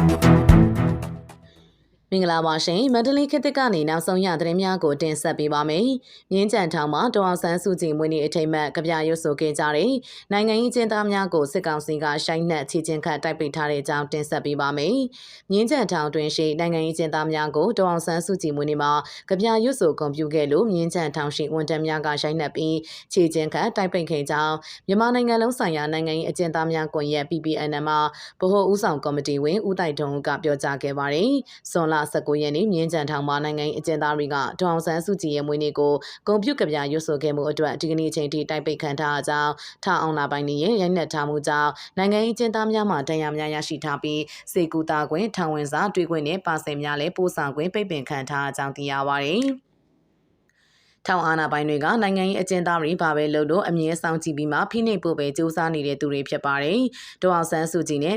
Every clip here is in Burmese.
Thank you. မင်္ဂလာပါရှင်မန္တလေးခေတ်သစ်ကနေနောက်ဆုံးရသတင်းများကိုတင်ဆက်ပေးပါမယ်။မြင်းကြံထောင်မှာဒေါအောင်ဆန်းစုကြည်မွေးနေ့အထိမ်းအမှတ်ကြပြရွတ်ဆိုခဲ့ကြတဲ့နိုင်ငံရေးကျင်းသားများကိုစစ်ကောင်စီကရှိုင်းနှက်ချီချင်းခတ်တိုက်ပိတ်ထားတဲ့အကြောင်းတင်ဆက်ပေးပါမယ်။မြင်းကြံထောင်တွင်ရှိနိုင်ငံရေးကျင်းသားများကိုဒေါအောင်ဆန်းစုကြည်မွေးနေ့မှာကြပြရွတ်ဆိုကွန်ပျူခဲ့လို့မြင်းကြံထောင်ရှိဝန်ထမ်းများကရှိုင်းနှက်ပြီးချီချင်းခတ်တိုက်ပိတ်ခဲ့ကြောင်းမြန်မာနိုင်ငံလုံးဆိုင်ရာနိုင်ငံရေးအကျဉ်းသားများကွန်ရက် PPN မှာဗဟိုဦးဆောင်ကော်မတီဝင်ဦးတိုက်ထုံကပြောကြားခဲ့ပါတယ်။ဇွန်လ19ရက်နေ့မြင်းကြံထောင်မှာနိုင်ငံရေးအကျဉ်းသားတွေကဒေါအောင်ဆန်းစုကြည်ရဲ့မွေးနေ့ကိုဂုံပြုကပြရွတ်ဆိုခဲ့မှုအတွက်ဒီကနေ့ချိန်ထိတိုက်ပိတ်ခံထားအကြောင်းထအောင်လာပိုင်းနေရဲ့ရိုက်နှက်ထားမှုကြောင့်နိုင်ငံရေးအကျဉ်းသားများမှတရားများရရှိထားပြီးစေကူတာခွင့်ထောင်ဝင်စာတွေ့ခွင့်နဲ့ပါစင်များလည်းပို့ဆောင်ခွင့်ပိတ်ပင်ခံထားအကြောင်းသိရပါတယ်။ထောင်အာဏာပိုင်တွေကနိုင်ငံရေးအကျဉ်းသားတွေဘာပဲလုပ်လို့အမြဲဆောင်ကြည့်ပြီးမှဖိနှိပ်ဖို့ပဲစူးစမ်းနေတဲ့သူတွေဖြစ်ပါတယ်။ဒေါအောင်ဆန်းစုကြည်နဲ့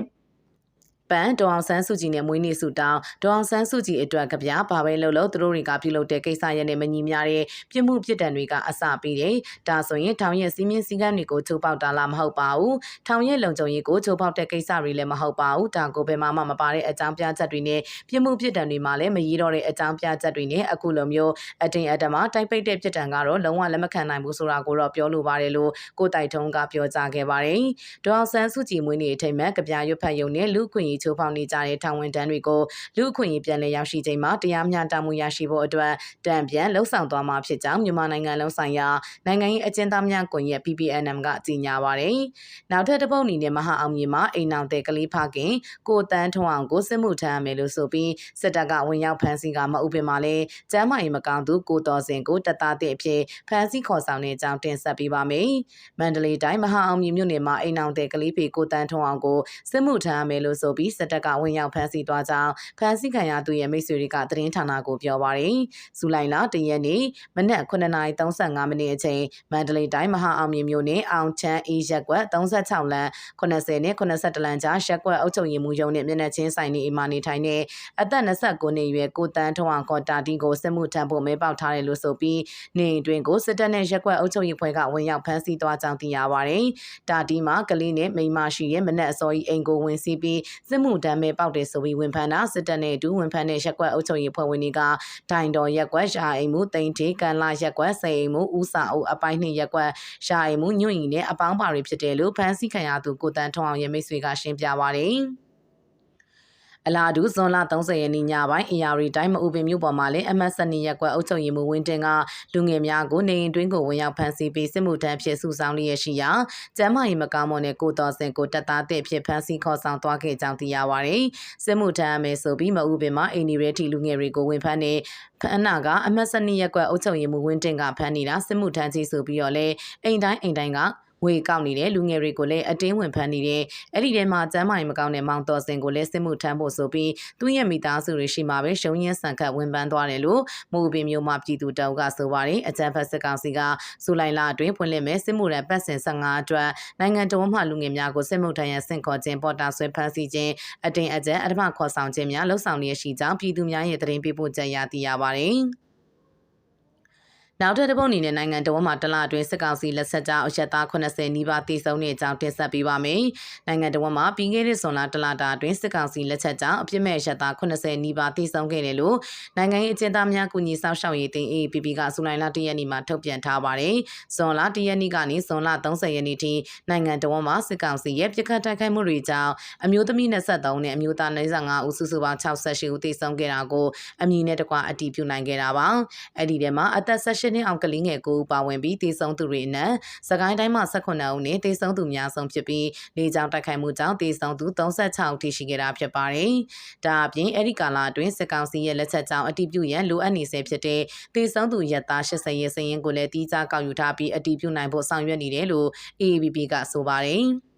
ပန်ဒေါအောင်ဆန်းစုကြည်နဲ့မွေးနေ့ဆုတောင်းဒေါအောင်ဆန်းစုကြည်အတွက်ကဗျာဘာပဲလုပ်လို့သူတို့တွေကပြုလုပ်တဲ့ကိစ္စရပ်နဲ့မညီမျှတဲ့ပြစ်မှုပြစ်ဒဏ်တွေကအစပေးတယ်။ဒါဆိုရင်ထောင်ရဲ့စီးမြင့်စည်းကမ်းတွေကိုချိုးဖောက်တာလားမဟုတ်ပါဘူး။ထောင်ရဲ့လုံခြုံရေးကိုချိုးဖောက်တဲ့ကိစ္စတွေလည်းမဟုတ်ပါဘူး။ဒါကိုဘယ်မှမပါတဲ့အကြောင်းပြချက်တွေနဲ့ပြစ်မှုပြစ်ဒဏ်တွေမှာလည်းမရည်တော့တဲ့အကြောင်းပြချက်တွေနဲ့အခုလိုမျိုးအတင်းအဓမ္မတိုက်ပိတ်တဲ့ပြစ်ဒဏ်ကတော့လုံးဝလက်မခံနိုင်ဘူးဆိုတာကိုတော့ပြောလိုပါတယ်လို့ကိုတိုက်ထုံးကပြောကြားခဲ့ပါတယ်။ဒေါအောင်ဆန်းစုကြည်မွေးနေ့အထိမ်းအမှတ်ကြပြရွတ်ဖတ်ယုံနဲ့လူခွင့်ရေးချိုးဖောက်နေကြတဲ့ထောင်ဝန်တန်းတွေကိုလူအခွင့်အရေးပြန်လည်ရောက်ရှိချိန်မှာတရားမျှတမှုရရှိဖို့အတွက်တံပြန်လှုံ့ဆော်သွားမှာဖြစ်ကြောင်းမြန်မာနိုင်ငံလုံးဆိုင်ရာနိုင်ငံရေးအကျဉ်းသားများကွန်ရက် PPNM ကကြေညာပါတယ်။နောက်ထပ်တစ်ပုတ်အနေနဲ့မဟာအောင်မြေမှာအိမ်အောင်တဲ့ကလေးဖခင်ကိုတန်းထွန်းအောင်ကိုစစ်မှုထမ်းရမယ်လို့ဆိုပြီးစစ်တပ်ကဝင်ရောက်ဖမ်းဆီးကမအုပ်ပင်မှာလဲကျမ်းမာရေးမကောင်းသူကိုတော်စင်ကိုတပ်သားတဲ့အဖြစ်ဖမ်းဆီးခေါ်ဆောင်တဲ့အကြောင်းတင်ဆက်ပေးပါမယ်။မန္တလေးတိုင်းမဟာအောင်မြေမြို့နယ်မှာအိမ်အောင်တဲ့ကလေးဖေကိုတန်းထွန်းအောင်ကိုစစ်မှုထမ်းရမယ်လို့ဆိုပြီးစစ်တပ်ကဝင်ရောက်ဖမ်းဆီးသွားကြောင်းဖမ်းဆီးခံရသူရဲ့မိတ်ဆွေတွေကသတင်းဌာနကိုပြောပါရယ်။ဇူလိုင်လတရက်နေ့မနက်9:35မိနစ်အချိန်မန္တလေးတိုင်းမဟာအောင်မြေမြို့နယ်အောင်ချမ်းအေးရက်ကွက်36လမ်း80နဲ့82လမ်းကြားရက်ကွက်အုပ်ချုပ်ရေးမှူးရုံးနဲ့မျက်နှာချင်းဆိုင်နေအိမ်မှာနေထိုင်တဲ့အသက်29နှစ်အရွယ်ကိုတန်းထွန်းအောင်ကော်တာတီကိုစစ်မှုထမ်းဖို့မဲပေါက်ထားတယ်လို့ဆိုပြီးနေအိမ်တွင်ကိုစစ်တပ်နဲ့ရက်ကွက်အုပ်ချုပ်ရေးဖွဲ့ကဝင်ရောက်ဖမ်းဆီးသွားကြောင်းသိရပါရယ်။တာတီမှာကလေးနဲ့မိန်းမရှိရဲ့မနက်အစောကြီးအိမ်ကိုဝင်စီးပြီးစစ်မှုထမ်းမဲပေါက်တယ်ဆိုပြီးဝင်ဖမ်းတာစစ်တပ်နဲ့အတူဝန်ဖမ်းတဲ့ရက်ကွက်အုပ်ချုပ်ရေးဖွဲ့ဝင်တွေကဒိုင်တော်ရက်ကွက်ရှာအိမ်မှုတိန်ထေကန်လာရက်ကွက်စေအိမ်မှုဦးစာအုပ်အပိုင်းနှစ်ရက်ကွက်ရှာအိမ်မှုညွန့်ရင်နဲ့အပေါင်းပါတွေဖြစ်တယ်လို့ဖမ်းဆီးခံရသူကိုတန်းထွန်းအောင်ရဲ့မိတ်ဆွေကရှင်းပြပါတယ်။ အလာဒူဇွန်လ30ရက်နေ့ညပိုင်းအရာရီတိုင်းမအူပင်မြို့ပေါ်မှာလည်းအမတ်စနီရက်ကွက်အုပ်ချုပ်ရေးမှူးဝင်းတင်ကလူငယ်များကိုနေအိမ်တွင်းကိုဝင်ရောက်ဖမ်းဆီးပြီးစစ်မှုထမ်းဖြစ်စုဆောင်လျက်ရှိရာကျမ်းမာရေးမကောင်းမွန်တဲ့ကိုတော်စင်ကိုတပ်သားတဲ့ဖြစ်ဖမ်းဆီးခေါ်ဆောင်သွားခဲ့ကြောင်းသိရပါတယ်။စစ်မှုထမ်းအမယ်ဆိုပြီးမအူပင်မှာအိမ်ဒီရဲထီလူငယ်တွေကိုဝင်ဖမ်းနေဖမ်းနာကအမတ်စနီရက်ကွက်အုပ်ချုပ်ရေးမှူးဝင်းတင်ကဖမ်းနေတာစစ်မှုထမ်းကြီးဆိုပြီးတော့လဲအိမ်တိုင်းအိမ်တိုင်းက ငွေကောက်နေတဲ့လူငယ်တွေကိုလည်းအတင်းဝင်ဖမ်းနေတဲ့အဲ့ဒီထဲမှာကျမ်းမာရေးမကောင်းတဲ့မောင်တော်စင်ကိုလည်းစစ်မှုထမ်းဖို့ဆိုပြီးသူ့ရဲ့မိသားစုတွေရှိမှပဲရှုံးရင်းဆန်ခတ်ဝင်ပန်းသွားတယ်လို့မိုးပင်မျိုးမှပြည်သူတောက်ကဆိုပါတယ်အကြံဖက်စစ်ကောင်စီကဇူလိုင်လအတွင်းဖွင့်လှစ်မဲ့စစ်မှုရန်ပတ်စဉ်15အတွက်နိုင်ငံတော်မှလူငယ်များကိုစစ်မှုထမ်းရန်ဆင့်ခေါ်ခြင်းပေါ်တာဆွဲဖမ်းဆီးခြင်းအတင်းအကျပ်အဓမ္မခေါ်ဆောင်ခြင်းများလှုပ်ဆောင်လျက်ရှိကြောင်းပြည်သူများရဲ့သတင်းပေးပို့ချက်ရသိရပါတယ်။ နောက်ထပ်တစ်ပုတ်အနေနဲ့နိုင်ငံတော်မှာတလအတွင်းစစ်ကောင်စီလက်ဆက်ကြောင်းအရက်သား80နီးပါးတိစုံတဲ့အကြောင်းတင်ဆက်ပေးပါမယ်။နိုင်ငံတော်မှာပြီးခဲ့တဲ့ဇွန်လတလတာအတွင်းစစ်ကောင်စီလက်ချက်ကြောင်းအပြစ်မဲ့ရက်သား80နီးပါးတိစုံခဲ့တယ်လို့နိုင်ငံရေးအကျဉ်းသားများကူညီဆောင်ရှောက်ရေးတင် AAPP ကဇူလိုင်လ1ရက်နေ့မှာထုတ်ပြန်ထားပါတယ်။ဇွန်လ1ရက်နေ့ကနေဇွန်လ30ရက်နေ့ထိနိုင်ငံတော်မှာစစ်ကောင်စီရဲ့ပြစ်ခတ်တိုက်ခိုက်မှုတွေကြောင့်အမျိုးသမီး23နဲ့အမျိုးသား45ဦးစုစုပေါင်း68ဦးတိစုံခဲ့တာကိုအမည်နဲ့တကွအတည်ပြုနိုင်ခဲ့တာပါ။အဲ့ဒီထဲမှာအသက်18နှစ်အောင်ကလေးငယ်ကိုပါဝင်ပြီးတည်ဆုံသူတွေနဲ့စကိုင်းတိုင်းမှာ18ဦးနဲ့တည်ဆုံသူများဆုံးဖြစ်ပြီးလေကြောင်းတိုက်ခိုက်မှုကြောင့်တည်ဆုံသူ36ဦးထိရှိခဲ့တာဖြစ်ပါတယ်။ဒါအပြင်အဲ့ဒီကာလအတွင်းစစ်ကောင်စီရဲ့လက်ချက်ကြောင့်အတည်ပြုရန်လိုအပ်နေဆဲဖြစ်တဲ့တည်ဆုံသူရက်သား80ရဲ့စည်ရင်ကိုလည်းတီးခြားကောက်ယူထားပြီးအတည်ပြုနိုင်ဖို့ဆောင်ရွက်နေတယ်လို့ AABB ကဆိုပါတယ်။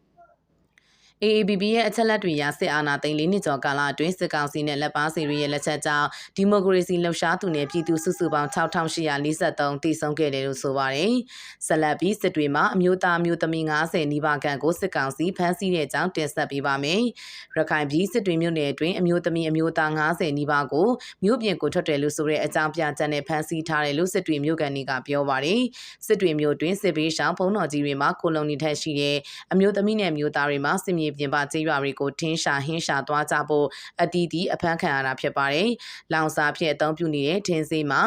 AABB ရဲ့အချက်လက်တွေအရစစ်အာဏာသိမ်းလေးနှစ်ကျော်ကာလအတွင်းစစ်ကောင်စီနဲ့လက်ပါစီရီရဲ့လက်ချက်ကြောင့်ဒီမိုကရေစီလှုပ်ရှားသူနဲ့ပြည်သူစုစုပေါင်း6843တည်ဆုံခဲ့တယ်လို့ဆိုပါတယ်။ဆက်လက်ပြီးစစ်တွေမှာအမျိုးသားမျိုးသမီး90နီးပါးခန့်ကိုစစ်ကောင်စီဖမ်းဆီးတဲ့အကြောင်းတင်ဆက်ပေးပါမယ်။ရခိုင်ပြည်စစ်တွေမြို့နယ်အတွင်းအမျိုးသမီးအမျိုးသား90နီးပါးကိုမြို့ပြင်ကိုထွက်တယ်လို့ဆိုတဲ့အကြောင်းပြချက်နဲ့ဖမ်းဆီးထားတယ်လို့စစ်တွေမြို့ကန်တွေကပြောပါတယ်။စစ်တွေမြို့တွင်စစ်ဘေးရှောင်ဖုံးတော်ကြီးတွေမှာကိုလုံနေထက်ရှိတဲ့အမျိုးသမီးနဲ့မျိုးသားတွေမှာစစ်မြေပြင်ပကျေးရွာတွေကိုထင်းရှာဟင်းရှာသွားကြဖို့အတီးတီအဖမ်းခံရတာဖြစ်ပါတယ်။လောင်စာဖြစ်အသုံးပြုနေတဲ့ထင်းစေးမှာ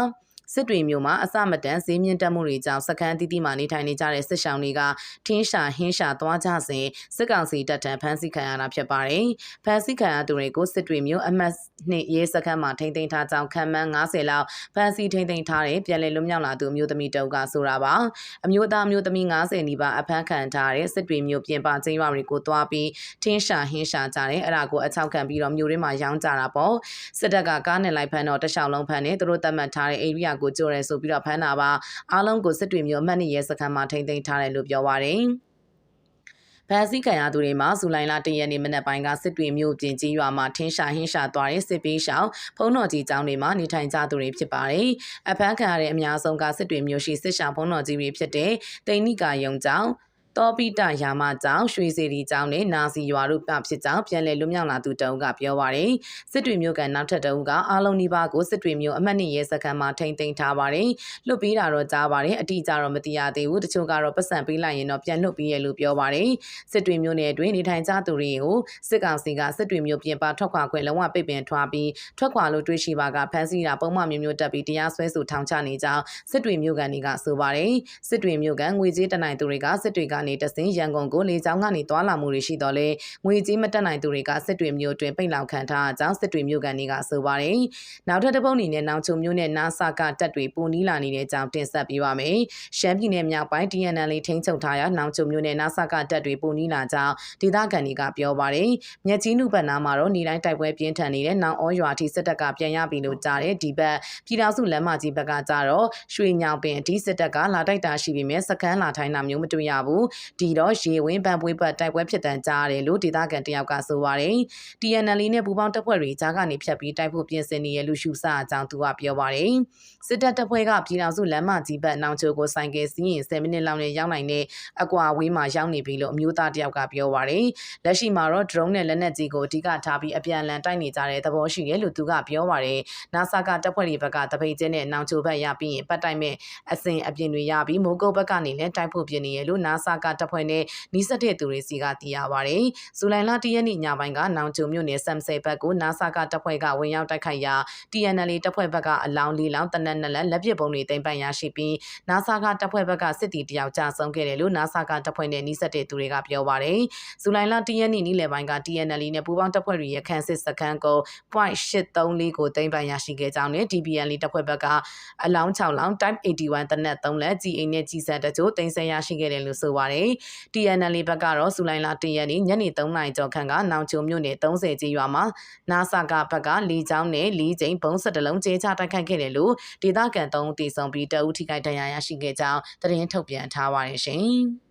စစ်တွေမျိုးမှာအစမတန်ဈေးမြင့်တက်မှုတွေကြောင့်စခန်းတီးတီးမှာနေထိုင်နေကြတဲ့စစ်ရှောင်းတွေကထင်းရှာဟင်းရှာသွားကြစဉ်စစ်ကောင်စီတပ်ထံဖမ်းဆီးခံရတာဖြစ်ပါတယ်။ဖမ်းဆီးခံရသူတွေကိုစစ်တွေမျိုးအမှတ်နှစ်ရေးစခန်းမှာထိန်းသိမ်းထားကြောင်းခံမှန်း90လောက်ဖမ်းဆီးထိန်းသိမ်းထားတဲ့ပြည်လည်လွတ်မြောက်လာသူအမျိုးသမီးတုပ်ကဆိုတာပါ။အမျိုးသားမျိုးသမီး90နီးပါးအဖမ်းခံထားတဲ့စစ်တွေမျိုးပြင်ပကျင်းရွာတွေကိုတွားပြီးထင်းရှာဟင်းရှာကြတယ်အဲ့ဒါကိုအချောက်ခံပြီးတော့မျိုးရင်းမှာရောင်းကြတာပေါ့။စစ်တပ်ကကားနဲ့လိုက်ဖမ်းတော့တခြားလုံးဖမ်းနေသူတို့တတ်မှတ်ထားတဲ့အိရိယာကိုကြိုရဲဆိုပြီးတော့ဖမ်းတာပါအားလုံးကိုစစ်တွေမျိုးအမှတ်နှစ်ရဲစခန်းမှာထိန်းသိမ်းထားတယ်လို့ပြောပါရယ်ဖန်စီခံရသူတွေမှာဇူလိုင်လ၁ရက်နေ့မနက်ပိုင်းကစစ်တွေမျိုးပြင်ကြီးရွာမှာထင်းရှာဟင်းရှာသွားတဲ့စစ်ပေးရှောင်းဖုံးတော်ကြီးကျောင်းတွေမှာနေထိုင်ကြသူတွေဖြစ်ပါတယ်။အဖမ်းခံရတဲ့အများဆုံးကစစ်တွေမျိုးရှိစစ်ရှောင်းဖုံးတော်ကြီးတွေဖြစ်တဲ့တိန်နိကာယုံကျောင်း တောပိတရာမကျောင်းရွှေစီရီကျောင်းနဲ့နာစီရွာတို့ပြဖြစ်ကြောင်းပြန်လည်လွတ်မြောက်လာသူတအုပ်ကပြောပါရယ်စစ်တွေမျိုးကနောက်ထပ်တအုပ်ကအားလုံးဒီပါကိုစစ်တွေမျိုးအမှတ်နှစ်ရဲစခန်းမှာထိန်းသိမ်းထားပါရယ်လွတ်ပေးတာတော့ကြားပါရယ်အတိအကျတော့မသိရသေးဘူးတချို့ကတော့ပတ်စံပေးလိုက်ရင်တော့ပြန်လွတ်ပေးရလို့ပြောပါရယ်စစ်တွေမျိုးနယ်အတွင်းနေထိုင်ကြသူတွေကိုစစ်ကောင်စီကစစ်တွေမျိုးပြင်ပထွက်ခွာခွင့်လုံးဝပိတ်ပင်ထွားပြီးထွက်ခွာလို့တွေ့ရှိပါကဖမ်းဆီးတာပုံမှန်မျိုးမျိုးတက်ပြီးတရားစွဲဆိုထောင်ချနေကြောင်းစစ်တွေမျိုးကန်တွေကဆိုပါရယ်စစ်တွေမျိုးကန်ငွေကြေးတနိုင်သူတွေကစစ်တွေကနေတဆင်းရန်ကုန်ကိုလေကြောင်းကနေတွာလာမှုတွေရှိတော့လေငွေကြေးမတက်နိုင်သူတွေကစစ်တွေမျိုးတွင်ပိတ်လောက်ခံထားကြောင်းစစ်တွေမျိုးကန်တွေကဆိုပါတယ်။နောက်ထပ်တစ်ပုတ်အနေနဲ့နောင်ချုံမျိုးနဲ့နာဆာကတက်တွေပုံနီးလာနေတဲ့ကြောင်းတင်ဆက်ပေးပါမယ်။ရှမ်းပြည်နယ်မြောက်ပိုင်း TNL ထိန်းချုပ်ထားရနောင်ချုံမျိုးနဲ့နာဆာကတက်တွေပုံနီးလာကြောင်းဒေသခံတွေကပြောပါတယ်။မြက်ကြီးနုဘတ်နာမှာတော့နေတိုင်းတိုက်ပွဲပြင်းထန်နေတဲ့နောင်ဩရွာထိစစ်တပ်ကပြန်ရပြီလို့ကြားတဲ့ဒီဘက်ပြည်တော်စုလမ်းမကြီးဘက်ကကြတော့ရွှေညောင်ပင်ဒီစစ်တပ်ကလာတိုက်တာရှိပြီးမြဲစကန်းလာထိုင်းတာမျိုးမတွေ့ရဘူး။ဒီတော့ရေဝင်းပန်ပွေးပတ်တိုက်ပွဲဖြစ်တန်ကြားရတယ်လို့ဒေသခံတယောက်ကဆိုပါတယ်။ TNL နဲ့ပူးပေါင်းတပ်ဖွဲ့တွေကြားကနေဖြတ်ပြီးတိုက်ဖို့ပြင်ဆင်နေရလို့ရှုစအကြောင်းသူကပြောပါတယ်။စစ်တပ်တပ်ဖွဲ့ကပြည်တော်စုလမ်းမကြီးဘက်နောင်ချိုကိုဆိုင်ကယ်စီးရင်10မိနစ်လောက်နဲ့ရောက်နိုင်တဲ့အကွာဝေးမှာရောက်နေပြီလို့အမျိုးသားတယောက်ကပြောပါတယ်။လက်ရှိမှာတော့ drone နဲ့လက်နက်ကြီးကိုအဓိကထားပြီးအပြန်အလှန်တိုက်နေကြတဲ့သဘောရှိတယ်လို့သူကပြောပါတယ်။ NASA ကတပ်ဖွဲ့တွေဘက်ကတပိတ်ကျင်းနဲ့နောင်ချိုဘက်ရပြီးရင်ပတ်တိုက်မဲ့အစဉ်အပြင်တွေရပြီးမိုးကုတ်ဘက်ကနေလည်းတိုက်ဖို့ပြင်နေရလို့ NASA ကတပ်ဖွဲ့နဲ့နီးစပ်တဲ့သူတွေစီကသိရပါဗျ။ဇူလိုင်လ၁ရက်နေ့ညပိုင်းကနောင်ကျုံမြို့နယ်ဆမ်ဆယ်ဘက်ကိုနာဆာကတပ်ဖွဲ့ကဝင်ရောက်တိုက်ခိုက်ရာ TNL တပ်ဖွဲ့ဘက်ကအလောင်းလေးလောင်းတနက်နက်လက်လက်ပစ်ပုံတွေတင်ပိုင်ရရှိပြီးနာဆာကတပ်ဖွဲ့ဘက်ကစစ်တီတယောက်ကြာဆုံးခဲ့တယ်လို့နာဆာကတပ်ဖွဲ့နဲ့နှိစက်တဲ့သူတွေကပြောပါတယ်။ဇူလိုင်လ၁ရက်နေ့နေ့လယ်ပိုင်းက TNL နဲ့ပူးပေါင်းတပ်ဖွဲ့တွေရဲ့ခန်းစစ်စခန်းကို .834 ကိုတင်ပိုင်ရရှိခဲ့ကြောင်းနဲ့ DPN တပ်ဖွဲ့ဘက်ကအလောင်း6လောင်း Type 81တနက်3လက် GA နဲ့ G စံတချို့တင်ဆက်ရရှိခဲ့တယ်လို့ဆိုပါတယ်။ TNL ဘက်ကတော့ဇူလိုင်လ1ရက်နေ့ညနေ3နာရီကျော်ခန့်ကနောင်ချုံမြို့နယ်30ကျေးရွာမှာနာဆာကဘက်ကလီချောင်းနဲ့လီကျိန်ဘုံစတလုံးကျေးချတိုက်ခိုက်ခဲ့တယ်လို့ဒေသခံ3ဦးတည်ဆုံပြီးတအုပ်ထိခိုက်ဒဏ်ရာရရှိခဲ့ကြောင်းသတင်းထုတ်ပြန်ထားပါတယ်ရှင်။